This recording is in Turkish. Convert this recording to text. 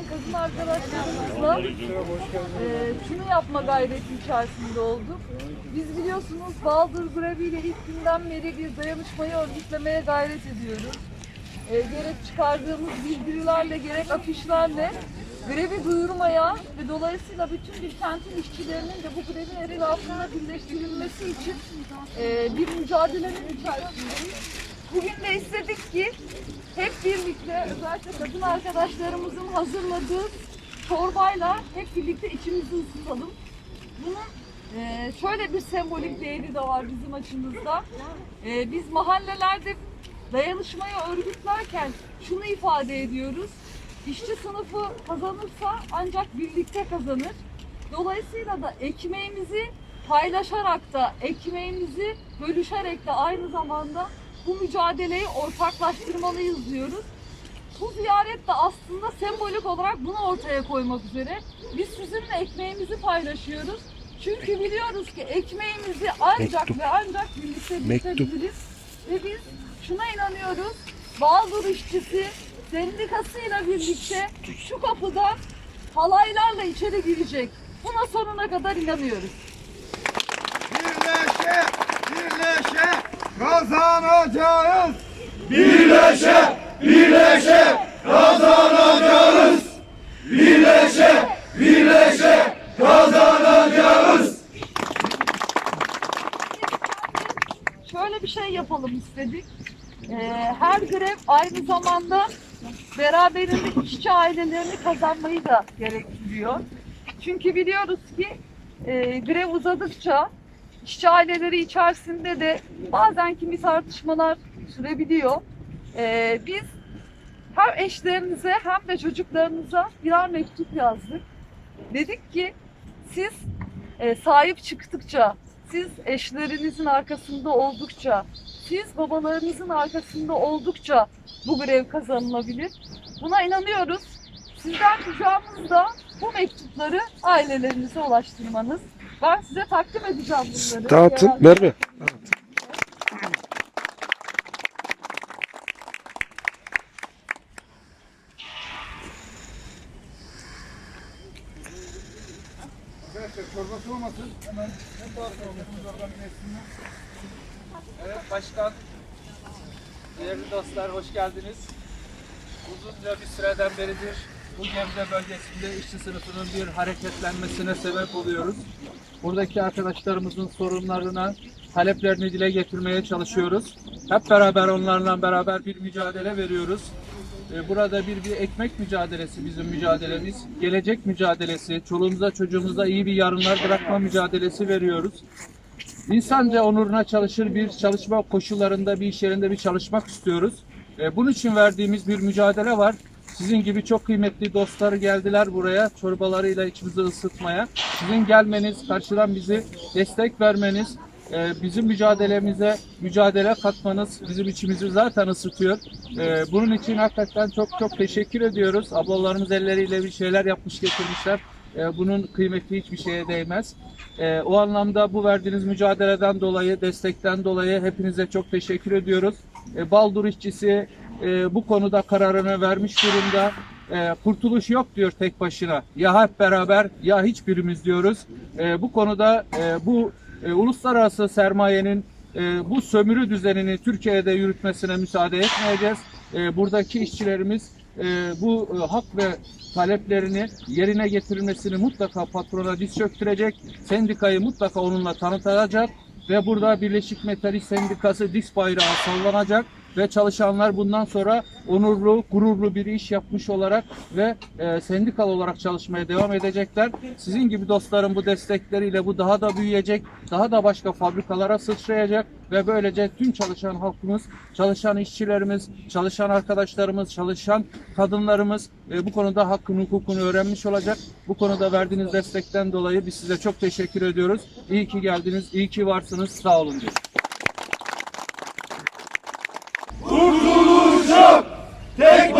gelen kadın arkadaşlarımızla e, şunu yapma gayreti içerisinde olduk. Biz biliyorsunuz Baldır Grevi ile ilk günden beri bir dayanışmayı örgütlemeye gayret ediyoruz. E, gerek çıkardığımız bildirilerle gerek afişlerle grevi duyurmaya ve dolayısıyla bütün bir kentin işçilerinin de bu grevin el altında birleştirilmesi için e, bir mücadelenin içerisindeyiz. Bugün de istedik özellikle kadın arkadaşlarımızın hazırladığı çorbayla hep birlikte içimizi ısıtalım. Bunun e, şöyle bir sembolik değeri de var bizim açımızda. E, biz mahallelerde dayanışmayı örgütlerken şunu ifade ediyoruz. İşçi sınıfı kazanırsa ancak birlikte kazanır. Dolayısıyla da ekmeğimizi paylaşarak da ekmeğimizi bölüşerek de aynı zamanda bu mücadeleyi ortaklaştırmalıyız diyoruz. Bu ziyaret de aslında sembolik olarak bunu ortaya koymak üzere. Biz sizinle ekmeğimizi paylaşıyoruz. Çünkü biliyoruz ki ekmeğimizi ancak Mektup. ve ancak birlikte Mektup. bitirebiliriz. Ve biz şuna inanıyoruz. Bağdur işçisi sendikasıyla birlikte şu kapıdan halaylarla içeri girecek. Buna sonuna kadar inanıyoruz. Birleşe, birleşe kazanacağız. Birleşe, birleşe kazanacağız. Birleşe, birleşe kazanacağız. şöyle bir şey yapalım istedik. Ee, her grev aynı zamanda beraberinde işçi ailelerini kazanmayı da gerektiriyor. Çünkü biliyoruz ki e, grev uzadıkça işçi aileleri içerisinde de bazen kimi tartışmalar sürebiliyor. Ee, biz hem eşlerinize hem de çocuklarınıza birer mektup yazdık. Dedik ki siz e, sahip çıktıkça, siz eşlerinizin arkasında oldukça, siz babalarınızın arkasında oldukça bu grev kazanılabilir. Buna inanıyoruz. Sizden ricamız da bu mektupları ailelerinize ulaştırmanız. Ben size takdim edeceğim bunları. Dağıtın Merve. Arkadaşlar çorbası olmasın. Hemen hep arkadaşlarımız oradan inesinler. Evet başkan, değerli dostlar hoş geldiniz. Uzunca bir süreden beridir bu Gebze bölgesinde işçi sınıfının bir hareketlenmesine sebep oluyoruz. Buradaki arkadaşlarımızın sorunlarına, taleplerini dile getirmeye çalışıyoruz. Hep beraber onlarla beraber bir mücadele veriyoruz. Ee, Burada bir, bir ekmek mücadelesi bizim mücadelemiz. Gelecek mücadelesi, çoluğumuza çocuğumuza iyi bir yarınlar bırakma mücadelesi veriyoruz. İnsanca onuruna çalışır bir çalışma koşullarında bir iş yerinde bir çalışmak istiyoruz. E, bunun için verdiğimiz bir mücadele var. Sizin gibi çok kıymetli dostlar geldiler buraya çorbalarıyla içimizi ısıtmaya. Sizin gelmeniz, karşıdan bizi destek vermeniz, e, bizim mücadelemize mücadele katmanız bizim içimizi zaten ısıtıyor. E, bunun için hakikaten çok çok teşekkür ediyoruz. Ablalarımız elleriyle bir şeyler yapmış getirmişler. E, bunun kıymeti hiçbir şeye değmez. E, o anlamda bu verdiğiniz mücadeleden dolayı, destekten dolayı hepinize çok teşekkür ediyoruz. E, Baldur işçisi e, bu konuda kararını vermiş durumda. E, kurtuluş yok diyor tek başına. Ya hep beraber ya hiçbirimiz diyoruz. E, bu konuda e, bu e, uluslararası sermayenin e, bu sömürü düzenini Türkiye'de yürütmesine müsaade etmeyeceğiz. E, buradaki işçilerimiz e, bu e, hak ve taleplerini yerine getirilmesini mutlaka patrona diz çöktürecek. Sendikayı mutlaka onunla tanıtacak ve burada Birleşik Metalist Sendikası diz bayrağı sallanacak ve çalışanlar bundan sonra onurlu, gururlu bir iş yapmış olarak ve e, sendikal olarak çalışmaya devam edecekler. Sizin gibi dostların bu destekleriyle bu daha da büyüyecek, daha da başka fabrikalara sıçrayacak ve böylece tüm çalışan halkımız, çalışan işçilerimiz, çalışan arkadaşlarımız, çalışan kadınlarımız e, bu konuda hakkını, hukukunu öğrenmiş olacak. Bu konuda verdiğiniz destekten dolayı biz size çok teşekkür ediyoruz. İyi ki geldiniz, iyi ki varsınız, sağ olun diyoruz. Take